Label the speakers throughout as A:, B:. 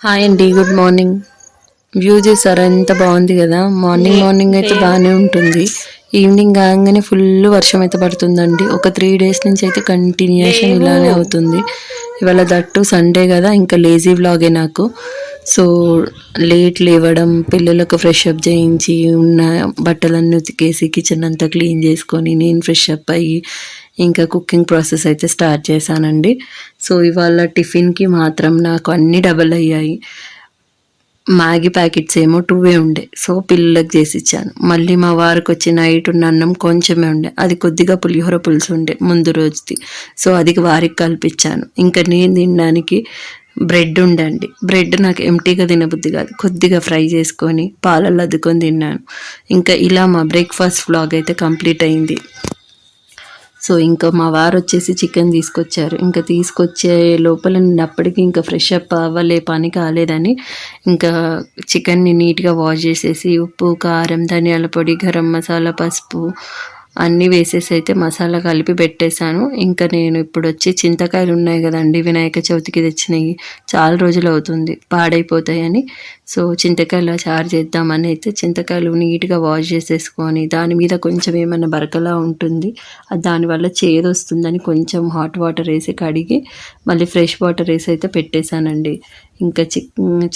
A: Hi అండి good morning. View చూసారా? ఎంత బాగుంది కదా. మార్నింగ్ మార్నింగ్ అయితే బాగానే ఉంటుంది. ఈవినింగ్ కాగానే ఫుల్ వర్షం అయితే పడుతుందండి. ఒక త్రీ డేస్ నుంచి అయితే కంటిన్యూషన్ ఇలానే అవుతుంది. ఇవాళ దట్టు సండే కదా ఇంకా లేజీ వ్లాగే నాకు. సో లేట్ లేవడం పిల్లలకు ఫ్రెష్ అప్ చేయించి ఉన్న బట్టలన్నీ ఉతికేసి కిచెన్ అంతా క్లీన్ చేసుకొని నేను ఫ్రెష్ అప్ అయ్యి ఇంకా కుకింగ్ ప్రాసెస్ అయితే స్టార్ట్ చేశానండి. సో ఇవాళ టిఫిన్కి మాత్రం నాకు అన్నీ డబల్ అయ్యాయి. మ్యాగీ ప్యాకెట్స్ ఏమో టూవే ఉండే. సో పిల్లలకు చేసి ఇచ్చాను. మళ్ళీ మా వారికి వచ్చి నైట్ ఉన్న అన్నం కొంచెమే ఉండే. అది కొద్దిగా పులిహోర పులుసు ఉండే ముందు రోజుది. సో అది వారికి కల్పించాను ఇంకా నేను తినడానికి బ్రెడ్ ఉండండి. బ్రెడ్ నాకు ఎంటీగా తినబుద్ధి కాదు. కొద్దిగా ఫ్రై చేసుకొని పాలల్లో అద్దుకొని తిన్నాను. ఇంకా ఇలా మా బ్రేక్ఫాస్ట్ ఫ్లాగ్ అయితే కంప్లీట్ అయింది. సో ఇంకా మా వారు వచ్చేసి చికెన్ తీసుకొచ్చారు. ఇంకా తీసుకొచ్చే లోపల నేను అప్పటికి ఇంకా ఫ్రెష్ అప్ అవ్వలే పని కాలేదని ఇంకా చికెన్ని నీట్గా వాష్ చేసేసి ఉప్పు కారం ధనియాల పొడి గరం మసాలా పసుపు అన్నీ వేసేసి అయితే మసాలా కలిపి పెట్టేశాను. ఇంకా నేను ఇప్పుడు వచ్చి చింతకాయలు ఉన్నాయి కదండి వినాయక చవితికి తెచ్చినవి చాలా రోజులు అవుతుంది పాడైపోతాయని. సో చింతకాయలు చారు చేద్దామని అయితే చింతకాయలు నీట్గా వాష్ చేసేసుకొని దాని మీద కొంచెం ఏమైనా బరకలా ఉంటుంది దానివల్ల చేదు వస్తుందని కొంచెం హాట్ వాటర్ వేసి కడిగి మళ్ళీ ఫ్రెష్ వాటర్ వేసి అయితే పెట్టేశానండి. ఇంకా చి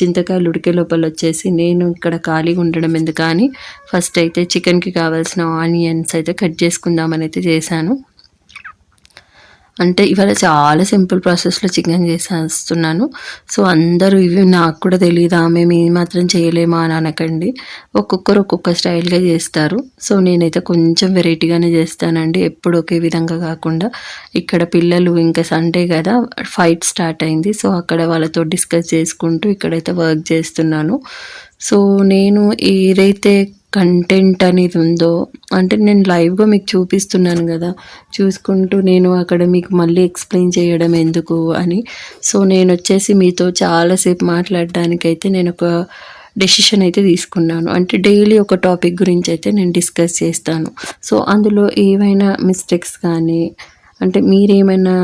A: చింతకాయలు ఉడికే లోపల వచ్చేసి నేను ఇక్కడ ఖాళీగా ఉండడం ఎందుకని ఫస్ట్ అయితే చికెన్కి కావాల్సిన ఆనియన్స్ అయితే కట్ చేసుకుందామని అయితే చేశాను. అంటే ఇవాళ చాలా సింపుల్ ప్రాసెస్లో చికెన్ చేసేస్తున్నాను. సో అందరూ ఇవి నాకు కూడా తెలియదా మేము ఈ మాత్రం చేయలేమా అని అనకండి. ఒక్కొక్కరు ఒక్కొక్క స్టైల్గా చేస్తారు. సో నేనైతే కొంచెం వెరైటీగానే చేస్తానండి. ఎప్పుడు ఒకే విధంగా కాకుండా ఇక్కడ పిల్లలు ఇంకా సండే కదా ఫైట్ స్టార్ట్ అయింది. సో అక్కడ వాళ్ళతో డిస్కస్ చేసుకుంటూ ఇక్కడైతే వర్క్ చేస్తున్నాను. సో నేను ఏదైతే కంటెంట్ అనేది ఉందో అంటే నేను లైవ్గా మీకు చూపిస్తున్నాను కదా చూసుకుంటూ నేను అక్కడ మీకు మళ్ళీ ఎక్స్ప్లెయిన్ చేయడం ఎందుకు అని. సో నేను వచ్చేసి మీతో చాలాసేపు మాట్లాడడానికైతే నేను ఒక డెసిషన్ అయితే తీసుకున్నాను. అంటే డైలీ ఒక టాపిక్ గురించి అయితే నేను డిస్కస్ చేస్తాను. సో అందులో ఏవైనా మిస్టేక్స్ కానీ అంటే మీరేమైనా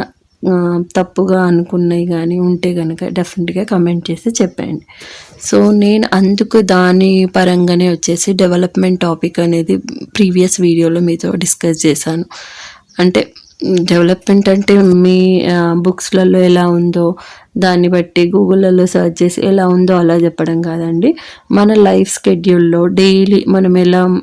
A: తప్పుగా అనుకున్నవి కానీ ఉంటే కనుక డెఫినెట్గా కమెంట్ చేసి చెప్పండి. సో నేను అందుకు దాని పరంగానే వచ్చేసి డెవలప్మెంట్ టాపిక్ అనేది ప్రీవియస్ వీడియోలో మీతో డిస్కస్ చేశాను. అంటే డెవలప్మెంట్ అంటే మీ బుక్స్లలో ఎలా ఉందో దాన్ని బట్టి గూగుల్లో సర్చ్ చేసి ఎలా ఉందో అలా చెప్పడం కాదండి. మన లైఫ్ స్కెడ్యూల్లో డైలీ మనం ఎలా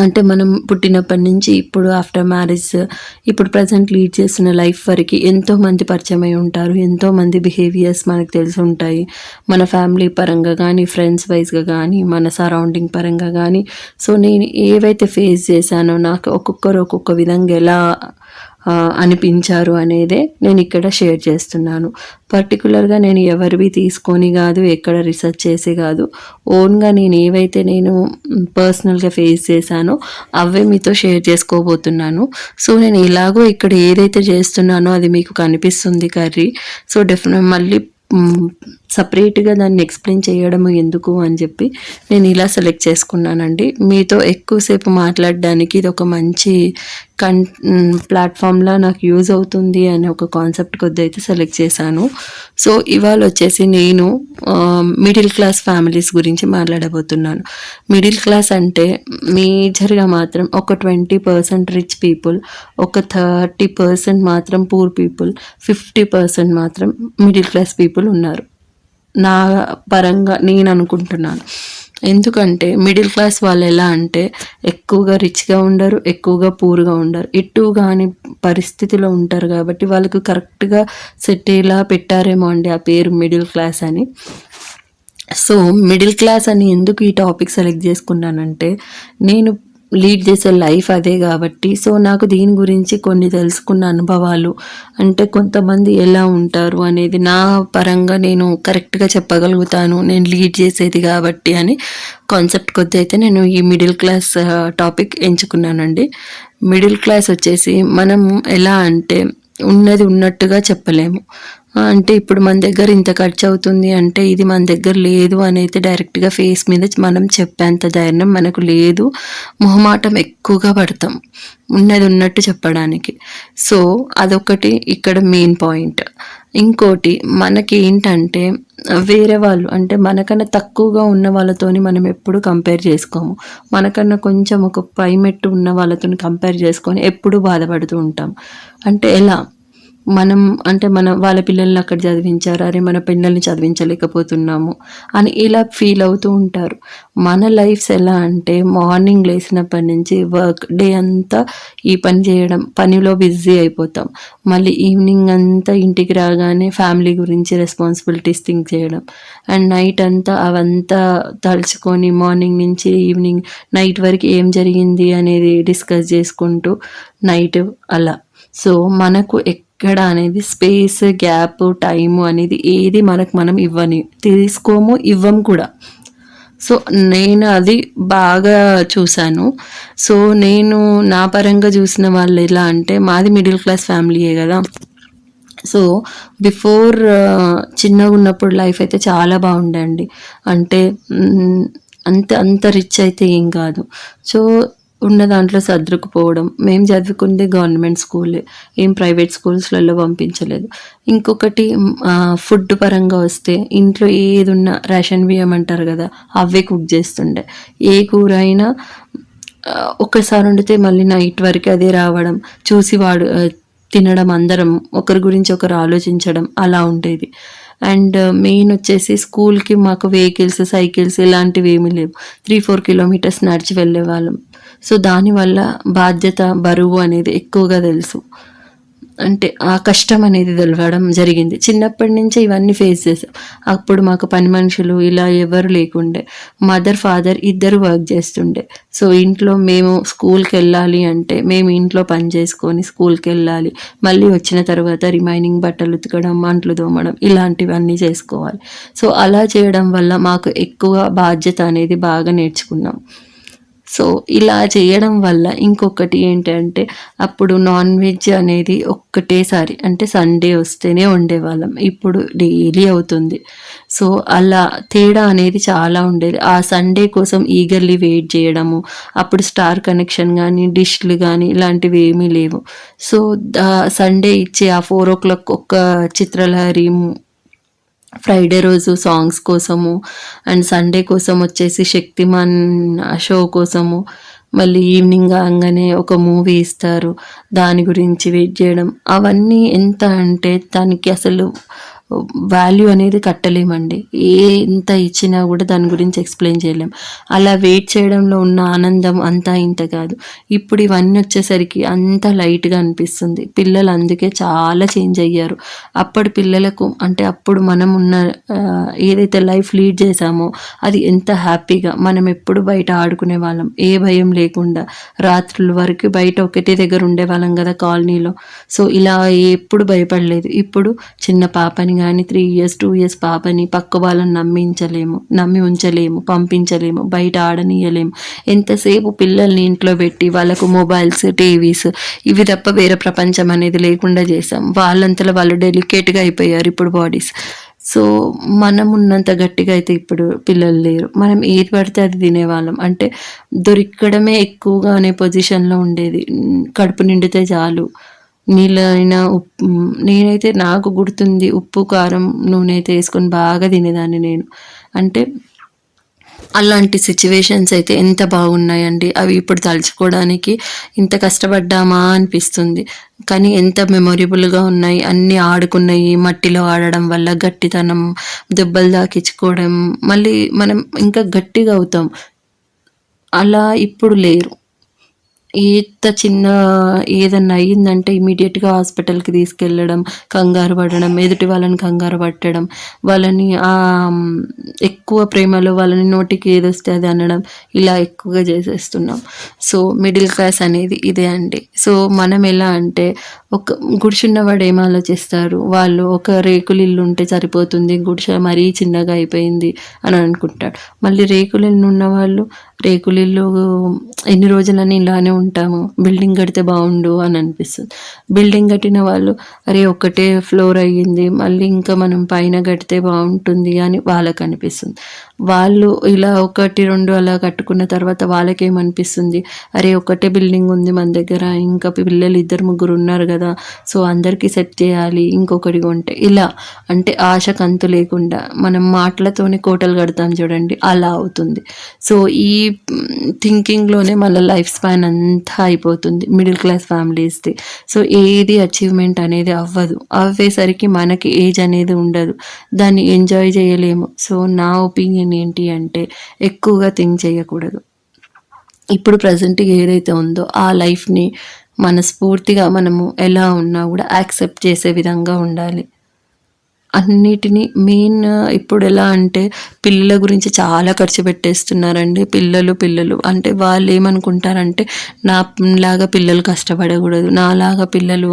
A: అంటే మనం పుట్టినప్పటి నుంచి ఇప్పుడు ఆఫ్టర్ మ్యారేజ్ ఇప్పుడు ప్రజెంట్ లీడ్ చేసిన లైఫ్ వరకు ఎంతో మంది పరిచయం అయి ఉంటారు ఎంతో మంది బిహేవియర్స్ మనకు తెలిసి ఉంటాయి. మన ఫ్యామిలీ పరంగా కానీ ఫ్రెండ్స్ వైజ్గా కానీ మన సరౌండింగ్ పరంగా కానీ సో నేను ఏవైతే ఫేస్ చేశానో నాకు ఒక్కొక్కరు ఒక్కొక్క విధంగా ఎలా అనిపించారు అనేదే నేను ఇక్కడ షేర్ చేస్తున్నాను. పర్టికులర్గా నేను ఎవరివి తీసుకొని కాదు ఎక్కడ రీసెర్చ్ చేసి కాదు ఓన్గా నేను ఏవైతే నేను పర్సనల్గా ఫేస్ చేశానో అవే మీతో షేర్ చేసుకోబోతున్నాను. సో నేను ఇలాగో ఇక్కడ ఏదైతే చేస్తున్నానో అది మీకు కనిపిస్తుంది కర్రీ. సో డెఫినెట్ మళ్ళీ సపరేట్గా దాన్ని ఎక్స్ప్లెయిన్ చేయడం ఎందుకు అని చెప్పి నేను ఇలా సెలెక్ట్ చేసుకున్నానండి. మీతో ఎక్కువసేపు మాట్లాడడానికి ఇది ఒక మంచి కన్ ప్లాట్ఫామ్లా నాకు యూజ్ అవుతుంది అనే ఒక కాన్సెప్ట్ కొద్ది అయితే సెలెక్ట్ చేశాను. సో ఇవాళ వచ్చేసి నేను మిడిల్ క్లాస్ ఫ్యామిలీస్ గురించి మాట్లాడబోతున్నాను. మిడిల్ క్లాస్ అంటే మేజర్గా మాత్రం ఒక ట్వంటీ పర్సెంట్ రిచ్ పీపుల్ ఒక థర్టీ పర్సెంట్ మాత్రం పూర్ పీపుల్ ఫిఫ్టీ పర్సెంట్ మాత్రం మిడిల్ క్లాస్ పీపుల్ ఉన్నారు. నా పరంగా నేను అనుకుంటున్నాను. ఎందుకంటే మిడిల్ క్లాస్ వాళ్ళు ఎలా అంటే ఎక్కువగా రిచ్గా ఉండరు ఎక్కువగా పూర్గా ఉండరు. ఎటు కాని పరిస్థితిలో ఉంటారు కాబట్టి వాళ్ళకు కరెక్ట్గా సెట్ ఇలా పెట్టారేమో అండి ఆ పేరు మిడిల్ క్లాస్ అని. సో మిడిల్ క్లాస్ అని ఎందుకు ఈ టాపిక్ సెలెక్ట్ చేసుకున్నానంటే నేను లీడ్ చేసే లైఫ్ అదే కాబట్టి. సో నాకు దీని గురించి కొన్ని తెలుసుకున్న అనుభవాలు. అంటే కొంతమంది ఎలా ఉంటారు అనేది నా పరంగా నేను కరెక్ట్గా చెప్పగలుగుతాను. నేను లీడ్ చేసేది కాబట్టి అని కాన్సెప్ట్ కొద్ది అయితే నేను ఈ మిడిల్ క్లాస్ టాపిక్ ఎంచుకున్నానండి. మిడిల్ క్లాస్ వచ్చేసి మనం ఎలా అంటే ఉన్నది ఉన్నట్టుగా చెప్పలేము. అంటే ఇప్పుడు మన దగ్గర ఇంత ఖర్చు అవుతుంది అంటే ఇది మన దగ్గర లేదు అని అయితే డైరెక్ట్గా ఫేస్ మీద మనం చెప్పేంత ధైర్యం మనకు లేదు. మొహమాటం ఎక్కువగా పడతాం. ఉన్నది ఉన్నట్టు చెప్పడానికి. సో అదొకటి ఇక్కడ మెయిన్ పాయింట్ ఇంకోటి మనకి ఏంటంటే వేరే వాళ్ళు అంటే మనకన్నా తక్కువగా ఉన్న వాళ్ళతోని మనం ఎప్పుడు కంపేర్ చేసుకోము. మనకన్నా కొంచెం ఒక పై మెట్టు ఉన్న వాళ్ళతోని కంపేర్ చేసుకొని ఎప్పుడు బాధపడుతూ ఉంటాం. అంటే ఎలా? మనం అంటే మన వాళ్ళ పిల్లల్ని అక్కడ చదివించారు అరే మన పిల్లల్ని చదివించలేకపోతున్నాము అని ఇలా ఫీల్ అవుతూ ఉంటారు. మన లైఫ్స్ ఎలా అంటే మార్నింగ్ లేచినప్పటి నుంచి వర్క్ డే అంతా ఈ పని చేయడం పనిలో బిజీ అయిపోతాం. మళ్ళీ ఈవినింగ్ అంతా ఇంటికి రాగానే ఫ్యామిలీ గురించి రెస్పాన్సిబిలిటీస్ థింక్ చేయడం. అండ్ నైట్ అంతా అవంతా తలుచుకొని మార్నింగ్ నుంచి ఈవినింగ్ నైట్ వరకు ఏం జరిగింది అనేది డిస్కస్ చేసుకుంటూ నైట్ అలా. సో మనకు ఎక్కడ అనేది స్పేస్ గ్యాప్ టైము అనేది ఏది మనకు మనం ఇవ్వని తీసుకోము ఇవ్వం కూడా. సో నేను అది బాగా చూశాను. సో నేను నా పరంగా చూసిన వాళ్ళు ఎలా అంటే మాది మిడిల్ క్లాస్ ఫ్యామిలీయే కదా. సో బిఫోర్ uh, చిన్నగా ఉన్నప్పుడు లైఫ్ అయితే చాలా బాగుండండి అంటే అంత అంత రిచ్ అయితే ఏం కాదు. సో ఉన్న దాంట్లో సర్దుకుపోవడం మేము చదువుకుంది గవర్నమెంట్ స్కూల్. ఏం ప్రైవేట్ స్కూల్స్లలో పంపించలేదు. ఇంకొకటి ఫుడ్ పరంగా వస్తే ఇంట్లో ఏది ఉన్నా రేషన్ బియ్యం అంటారు కదా అవే కుక్ చేస్తుండే. ఏ కూర అయినా ఒకసారి వండితే మళ్ళీ నైట్ వరకు అదే రావడం చూసి వాడు తినడం అందరం ఒకరి గురించి ఒకరు ఆలోచించడం అలా ఉండేది. అండ్ మెయిన్ వచ్చేసి స్కూల్కి మాకు వెహికల్స్ సైకిల్స్ ఇలాంటివి ఏమీ లేవు. త్రీ ఫోర్ కిలోమీటర్స్ నడిచి వెళ్ళే వాళ్ళం సో దానివల్ల బాధ్యత బరువు అనేది ఎక్కువగా తెలుసు. అంటే ఆ కష్టం అనేది తెలవడం జరిగింది. చిన్నప్పటి నుంచి ఇవన్నీ ఫేస్ చేసాం అప్పుడు మాకు పని మనుషులు ఇలా ఎవరు లేకుండే. మదర్ ఫాదర్ ఇద్దరు వర్క్ చేస్తుండే. సో ఇంట్లో మేము స్కూల్కి వెళ్ళాలి అంటే మేము ఇంట్లో పని చేసుకొని స్కూల్కి వెళ్ళాలి. మళ్ళీ వచ్చిన తర్వాత రిమైనింగ్ బట్టలు ఉతకడం మంటలు తోమడం ఇలాంటివన్నీ చేసుకోవాలి. సో అలా చేయడం వల్ల మాకు ఎక్కువ బాధ్యత అనేది బాగా నేర్చుకున్నాం. సో ఇలా చేయడం వల్ల ఇంకొకటి ఏంటంటే అప్పుడు నాన్ వెజ్ అనేది ఒక్కటేసారి అంటే సండే వస్తేనే ఉండేవాళ్ళం ఇప్పుడు డైలీ అవుతుంది. సో అలా తేడా అనేది చాలా ఉండేది. ఆ సండే కోసం ఈగర్లీ వెయిట్ చేయడము అప్పుడు స్టార్ కనెక్షన్ కానీ డిష్లు కానీ ఇలాంటివి ఏమీ లేవు. సో సండే ఇచ్చే ఆ ఫోర్ ఓ క్లాక్ ఒక్క చిత్రలహరి ఫ్రైడే రోజు సాంగ్స్ కోసము అండ్ సండే కోసం వచ్చేసి శక్తిమాన్ షో కోసము. మళ్ళీ ఈవినింగ్ కాగానే ఒక మూవీ ఇస్తారు. దాని గురించి వెయిట్ చేయడం. అవన్నీ ఎంత అంటే దానికి అసలు వాల్యూ అనేది కట్టలేమండి. ఏ ఎంత ఇచ్చినా కూడా దాని గురించి ఎక్స్ప్లెయిన్ చేయలేం. అలా వెయిట్ చేయడంలో ఉన్న ఆనందం అంతా ఇంత కాదు. ఇప్పుడు ఇవన్నీ వచ్చేసరికి అంత లైట్గా అనిపిస్తుంది. పిల్లలు అందుకే చాలా చేంజ్ అయ్యారు. అప్పటి పిల్లలకు అంటే అప్పుడు మనం ఉన్న ఏదైతే లైఫ్ లీడ్ చేసామో అది ఎంత హ్యాపీగా మనం ఎప్పుడు బయట ఆడుకునే వాళ్ళం. ఏ భయం లేకుండా రాత్రుల వరకు బయట ఒకటే దగ్గర ఉండేవాళ్ళం కదా కాలనీలో. సో ఇలా ఎప్పుడు భయపడలేదు. ఇప్పుడు చిన్న పాపని కానీ త్రీ ఇయర్స్ టూ ఇయర్స్ పాపని పక్క వాళ్ళని నమ్మించలేము నమ్మి ఉంచలేము పంపించలేము బయట ఆడనీయలేము. ఎంతసేపు పిల్లల్ని ఇంట్లో పెట్టి వాళ్ళకు మొబైల్స్ టీవీస్ ఇవి తప్ప వేరే ప్రపంచం అనేది లేకుండా చేసాం వాళ్ళంతలో వాళ్ళు డెలికేట్గా అయిపోయారు ఇప్పుడు బాడీస్ సో మనం ఉన్నంత గట్టిగా అయితే ఇప్పుడు పిల్లలు లేరు. మనం ఏది పడితే అది తినేవాళ్ళం. అంటే దొరికడమే ఎక్కువగా అనే పొజిషన్లో ఉండేది. కడుపు నిండితే చాలు. నీళ్ళైనా ఉప్పు నేనైతే నాకు గుర్తుంది ఉప్పు కారం నూనె అయితే వేసుకొని బాగా తినేదాన్ని నేను. అంటే అలాంటి సిచ్యువేషన్స్ అయితే ఎంత బాగున్నాయండి. అవి ఇప్పుడు తలుచుకోవడానికి ఇంత కష్టపడ్డామా అనిపిస్తుంది. కానీ ఎంత మెమొరబుల్గా ఉన్నాయి. అన్నీ ఆడుకున్నాయి. మట్టిలో ఆడడం వల్ల గట్టితనం దెబ్బలు దాకించుకోవడం మళ్ళీ మనం ఇంకా గట్టిగా అవుతాం. అలా ఇప్పుడు లేరు. ఎంత చిన్న ఏదన్నా అయ్యిందంటే ఇమీడియట్గా హాస్పిటల్కి తీసుకెళ్ళడం కంగారు పడడం ఎదుటి వాళ్ళని కంగారు పట్టడం వాళ్ళని ఎక్కువ ప్రేమలో వాళ్ళని నోటికి ఏదొస్తే అది అనడం ఇలా ఎక్కువగా చేసేస్తున్నాం. సో మిడిల్ క్లాస్ అనేది ఇదే అండి. సో మనం ఎలా అంటే ఒక గుడిచున్నవాడు ఏం ఆలోచిస్తారు? వాళ్ళు ఒక రేకులు ఇల్లు ఉంటే సరిపోతుంది గుడిసె మరీ చిన్నగా అయిపోయింది అని అనుకుంటాడు మళ్ళీ రేకులు ఇల్లు ఉన్న రేకులిల్లు ఎన్ని రోజులని ఇలానే ఉంటాము. బిల్డింగ్ కడితే బాగుండు అని అనిపిస్తుంది. బిల్డింగ్ కట్టిన వాళ్ళు అరే ఒక్కటే ఫ్లోర్ అయ్యింది మళ్ళీ ఇంకా మనం పైన కడితే బాగుంటుంది అని వాళ్ళకు అనిపిస్తుంది. వాళ్ళు ఇలా ఒకటి రెండు అలా కట్టుకున్న తర్వాత వాళ్ళకేమనిపిస్తుంది? అరే ఒకటే బిల్డింగ్ ఉంది మన దగ్గర ఇంకా పిల్లలు ఇద్దరు ముగ్గురు ఉన్నారు కదా సో అందరికీ సెట్ చేయాలి ఇంకొకటి కొంటే. ఇలా. అంటే ఆశ కంతు లేకుండా మనం మాటలతోనే కోటలు కడతాం చూడండి అలా అవుతుంది. సో ఈ థింకింగ్లోనే మన లైఫ్ స్పాన్ అంతా అయిపోతుంది మిడిల్ క్లాస్ ఫ్యామిలీస్ది. సో ఏది అచీవ్మెంట్ అనేది అవ్వదు. అవ్వేసరికి మనకి ఏజ్ అనేది ఉండదు. దాన్ని ఎంజాయ్ చేయలేము. సో నా ఒపీనియన్ ఏంటి అంటే ఎక్కువగా థింక్ చేయకూడదు. ఇప్పుడు ప్రజెంట్ ఏదైతే ఉందో ఆ లైఫ్ని మనస్ఫూర్తిగా మనము ఎలా ఉన్నా కూడా యాక్సెప్ట్ చేసే విధంగా ఉండాలి. అన్నిటినీ మెయిన్ ఇప్పుడు ఎలా అంటే పిల్లల గురించి చాలా ఖర్చు పెట్టేస్తున్నారండి. పిల్లలు పిల్లలు. అంటే వాళ్ళు ఏమనుకుంటారంటే నా లాగా పిల్లలు కష్టపడకూడదు నాలాగా పిల్లలు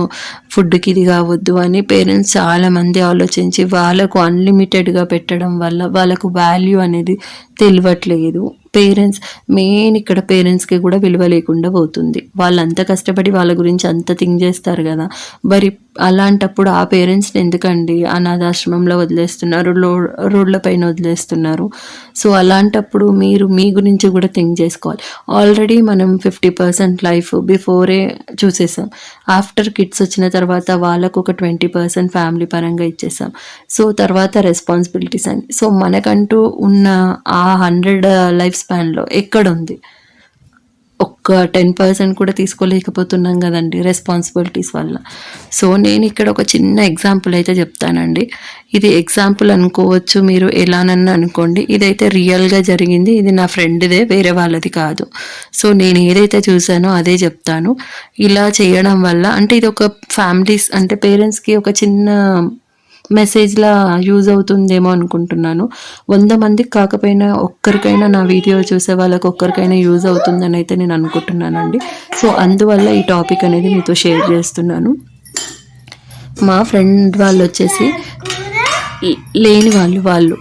A: ఫుడ్కి ఇది కావద్దు అని పేరెంట్స్ చాలామంది ఆలోచించి వాళ్ళకు అన్లిమిటెడ్గా పెట్టడం వల్ల వాళ్ళకు వాల్యూ అనేది తెలియట్లేదు. పేరెంట్స్ మెయిన్ ఇక్కడ పేరెంట్స్కి కూడా విలువ లేకుండా పోతుంది. వాళ్ళంత కష్టపడి వాళ్ళ గురించి అంత థింక్ చేస్తారు కదా. మరి అలాంటప్పుడు ఆ పేరెంట్స్ని ఎందుకండి అనాథాశ్రమంలో వదిలేస్తున్నారు లో రోడ్లపైన వదిలేస్తున్నారు? సో అలాంటప్పుడు మీరు మీ గురించి కూడా థింక్ చేసుకోవాలి. ఆల్రెడీ మనం ఫిఫ్టీ పర్సెంట్ లైఫ్ బిఫోరే చూసేసాం. ఆఫ్టర్ కిడ్స్ వచ్చిన తర్వాత వాళ్ళకు ఒక ట్వంటీ పర్సెంట్ ఫ్యామిలీ పరంగా ఇచ్చేసాం. సో తర్వాత రెస్పాన్సిబిలిటీస్ అని సో మనకంటూ ఉన్న ఆ హండ్రెడ్ లైఫ్ స్పాన్లో ఎక్కడుంది? ఒక్క టెన్ పర్సెంట్ కూడా తీసుకోలేకపోతున్నాం కదండి రెస్పాన్సిబిలిటీస్ వల్ల. సో నేను ఇక్కడ ఒక చిన్న ఎగ్జాంపుల్ అయితే చెప్తానండి. ఇది ఎగ్జాంపుల్ అనుకోవచ్చు మీరు ఎలానన్నా అనుకోండి. ఇదైతే రియల్గా జరిగింది ఇది నా ఫ్రెండ్దే వేరే వాళ్ళది కాదు. సో నేను ఏదైతే చూసానో అదే చెప్తాను. ఇలా చేయడం వల్ల అంటే ఇది ఒక ఫ్యామిలీస్ అంటే పేరెంట్స్కి ఒక చిన్న మెసేజ్లా యూజ్ అవుతుందేమో అనుకుంటున్నాను. వంద మందికి కాకపోయినా ఒక్కరికైనా నా వీడియో చూసే వాళ్ళకి ఒక్కరికైనా యూజ్ అవుతుందని అయితే నేను అనుకుంటున్నానండి. సో అందువల్ల ఈ టాపిక్ అనేది మీతో షేర్ చేస్తున్నాను. మా ఫ్రెండ్ వాళ్ళు వచ్చేసి లేని వాళ్ళు వాళ్ళు.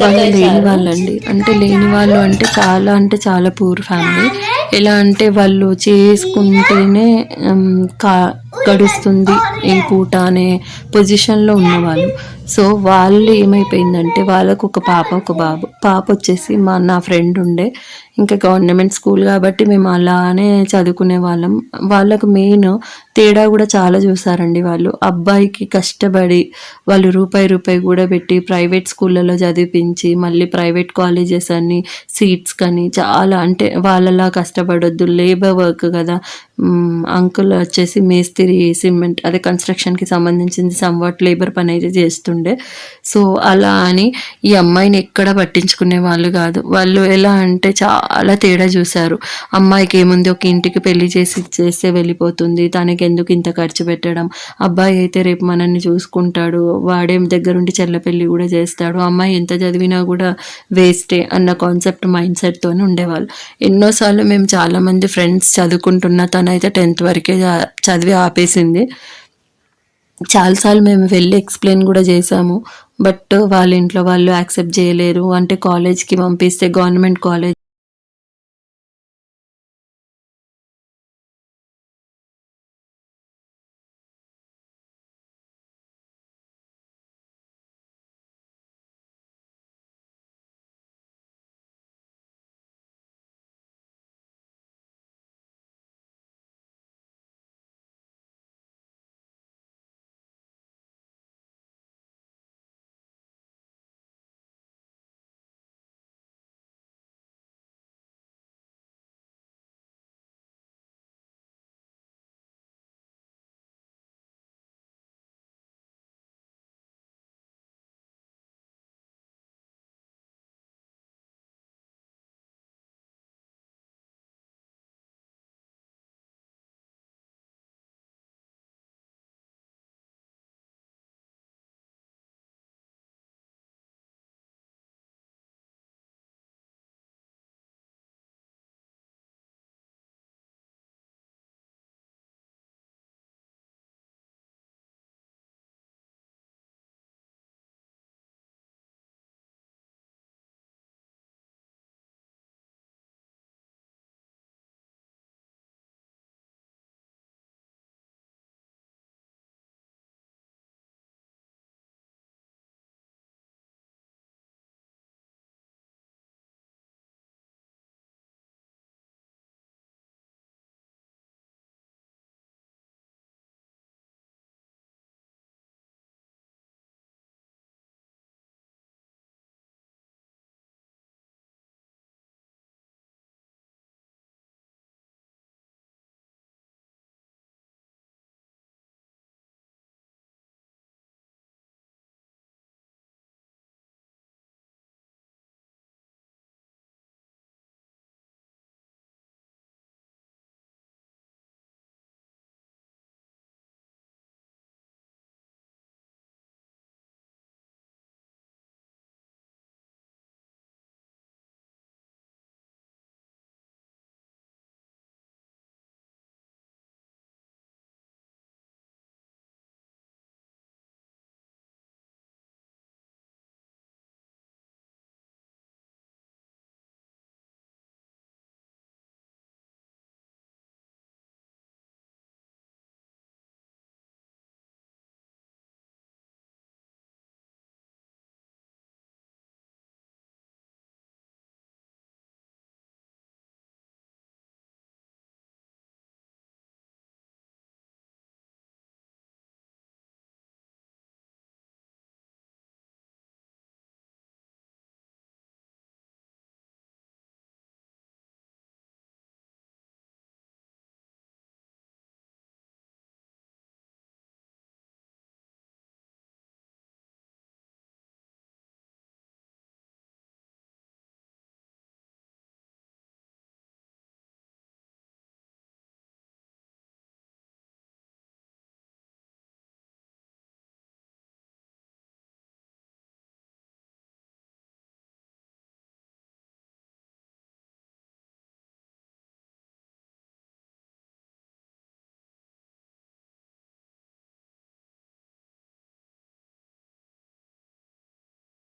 A: వాళ్ళు లేని వాళ్ళండి. అంటే లేని వాళ్ళు అంటే చాలా అంటే చాలా పూర్ ఫ్యామిలీ. ఎలా అంటే వాళ్ళు చేసుకుంటేనే కా గడుస్తుంది ఈ పూట అనే పొజిషన్లో ఉన్నవాళ్ళు. సో వాళ్ళు ఏమైపోయిందంటే వాళ్ళకు ఒక పాప ఒక బాబు. పాప వచ్చేసి మా నా ఫ్రెండ్ ఉండే. ఇంకా గవర్నమెంట్ స్కూల్ కాబట్టి మేము అలానే చదువుకునే వాళ్ళం. వాళ్ళకు మెయిన్ తేడా కూడా చాలా చూసారండి వాళ్ళు. అబ్బాయికి కష్టపడి వాళ్ళు రూపాయి రూపాయి కూడా పెట్టి ప్రైవేట్ స్కూళ్ళలో చదివించి మళ్ళీ ప్రైవేట్ కాలేజెస్ అని సీట్స్ కానీ చాలా అంటే వాళ్ళలా కష్టపడొద్దు. లేబర్ వర్క్ కదా. అంకుల్ వచ్చేసి మేస్త్రి సిమెంట్ అదే కన్స్ట్రక్షన్కి సంబంధించింది సమ్వాట్ లేబర్ పని అయితే చేస్తుండే. సో అలా అని ఈ అమ్మాయిని ఎక్కడ పట్టించుకునే వాళ్ళు కాదు. వాళ్ళు ఎలా అంటే చాలా తేడా చూశారు. అమ్మాయికి ఏముంది? ఒక ఇంటికి పెళ్ళి చేసి చేస్తే వెళ్ళిపోతుంది. తనకి ఎందుకు ఇంత ఖర్చు పెట్టడం? అబ్బాయి అయితే రేపు మనల్ని చూసుకుంటాడు. వాడేం దగ్గరుండి చెల్ల పెళ్ళి కూడా చేస్తాడు. అమ్మాయి ఎంత చదివినా కూడా వేస్టే అన్న కాన్సెప్ట్ మైండ్ సెట్తోనే ఉండేవాళ్ళు. ఎన్నోసార్లు మేము చాలామంది ఫ్రెండ్స్ చదువుకుంటున్న తనైతే టెన్త్ వరకే చదివి ఆపేసింది. చాలాసార్లు మేము వెళ్ళి ఎక్స్ప్లెయిన్ కూడా చేసాము బట్ వాళ్ళ ఇంట్లో వాళ్ళు యాక్సెప్ట్ చేయలేరు. అంటే కాలేజ్కి పంపిస్తే గవర్నమెంట్ కాలేజ్